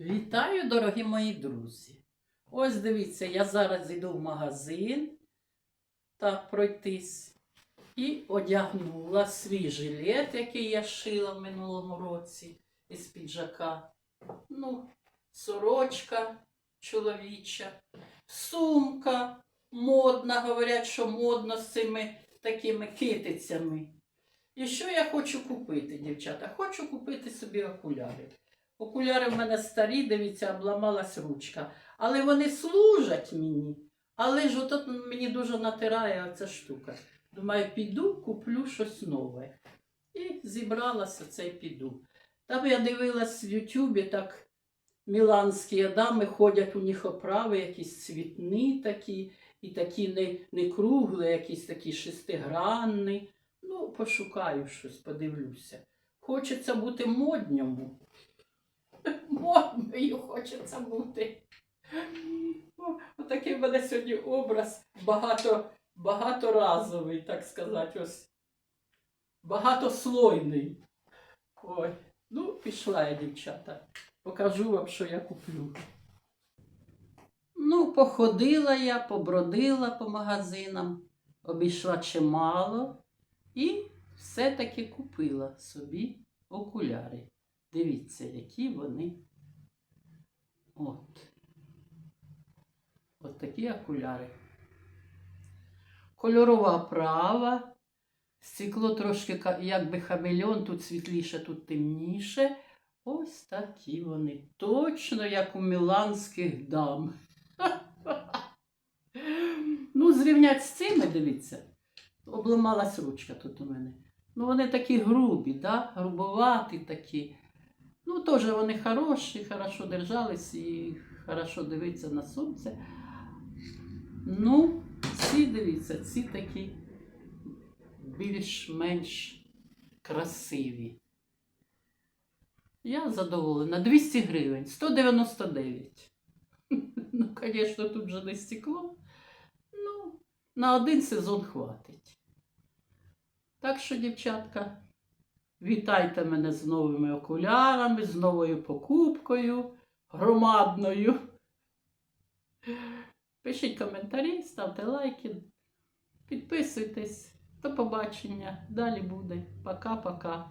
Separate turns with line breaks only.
Вітаю, дорогі мої друзі! Ось дивіться, я зараз йду в магазин так пройтись і одягнула свій жилет, який я шила в минулому році із піджака. Ну, сорочка чоловіча, сумка модна, говорять, що модно з цими такими китицями. І що я хочу купити, дівчата? Хочу купити собі окуляри. Окуляри в мене старі, дивіться, обламалась ручка. Але вони служать мені. Але ж отут мені дуже натирає оця штука. Думаю, піду, куплю щось нове. І зібралася це й піду. Там я дивилась в Ютубі, так міланські дами ходять, у них оправи, якісь цвітні такі, і такі не, не круглі, якісь такі шестигранні. Ну, пошукаю щось, подивлюся. Хочеться бути модньому. Модною хочеться бути. Отакий в мене сьогодні образ багато, багаторазовий, так сказати, ось. Багатослойний. Ой, ну, пішла я, дівчата. Покажу вам, що я куплю. Ну, походила я, побродила по магазинам, обійшла чимало і все-таки купила собі окуляри. Дивіться, які вони. От. От такі окуляри. Кольорова права. Стекло трошки якби хамельон, тут світліше, тут темніше. Ось такі вони. Точно як у міланських дам. Ну, зрівнять з цими, дивіться. Обламалась ручка тут у мене. Ну, вони такі грубі, да? грубоваті такі. Ну, теж вони хороші, хорошо держались і хорошо дивиться на сонце. Ну, ці дивіться, ці такі більш-менш красиві. Я задоволена. 200 гривень, 199. Ну, звісно, тут же не стекло. Ну, на один сезон хватить. Так що, дівчатка, вітайте мене з новими окулярами, з новою покупкою громадною. Пишіть коментарі, ставте лайки, підписуйтесь. До побачення. Далі буде. Пока-пока.